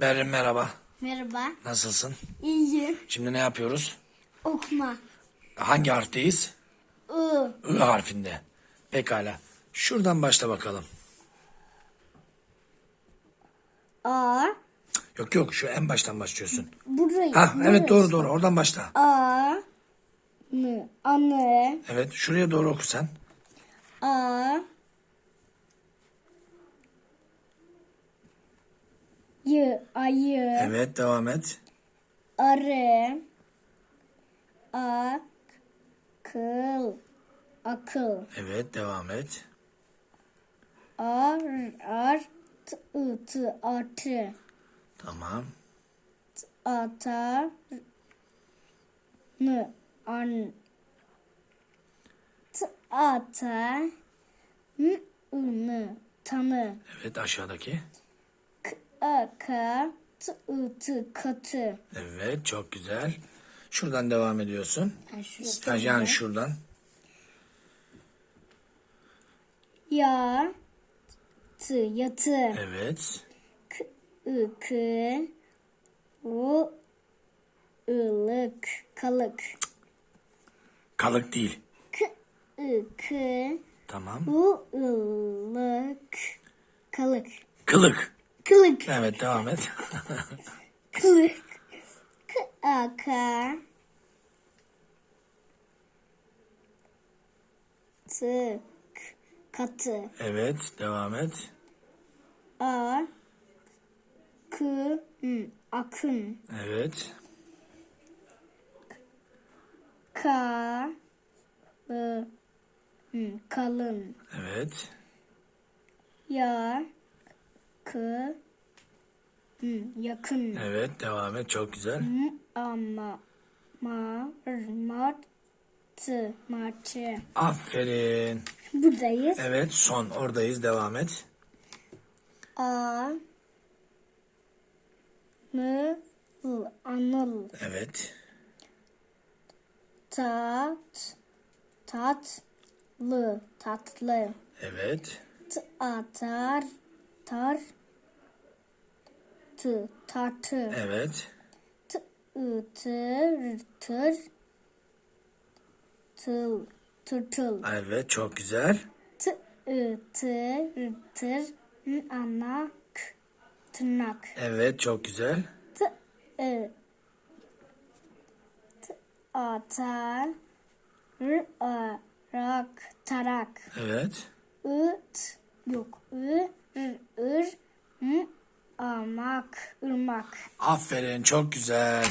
Berrin merhaba. Merhaba. Nasılsın? İyiyim. Şimdi ne yapıyoruz? Okuma. Hangi harfteyiz? I. I harfinde. Pekala. Şuradan başla bakalım. A. Yok yok şu en baştan başlıyorsun. Burayı. Ha evet burası. doğru doğru oradan başla. A. N. Anı. Evet şuraya doğru oku sen. A. Y. Ayı. Evet devam et. Arı. Ak. Kıl. Akıl. Evet devam et. Ar. Ar. T. I. T. Artı. Tamam. Ata. N. An. T. Ata. N. N. Tanı. Evet aşağıdaki. A. K. T. I. T. Katı. Evet çok güzel. Şuradan devam ediyorsun. Ha, yani şuradan. Ya. T. Yatı. Evet. K. I. K. U. ılık. Kalık. Kalık değil. K. I. K. Tamam. U. ılık. Kalık. Kılık. Kılık. Evet devam et. Kılık. K. A. K. T. K. Katı. evet devam et. A. K. N. Akın. Evet. Ka. N. Kalın. Evet. Ya. K. Yakın. Evet devam et çok güzel. Ama. Ma. R. Mart. T. Martı. Aferin. Buradayız. Evet son oradayız devam et. A. L. Anıl. Evet. Tat. Tatlı. Tatlı. Evet. T. Atar. Tar. T. Tartı. Evet. T. I. Tır. Tır. Tıl. Tırtıl. Evet çok güzel. T. I. Tır. Tır. Anak. Tırnak. Evet çok güzel. T. I. T. Atar. R. A. Rak. Tarak. Evet. I. T. Yok. I. R. Ir. Irmak. Aferin çok güzel.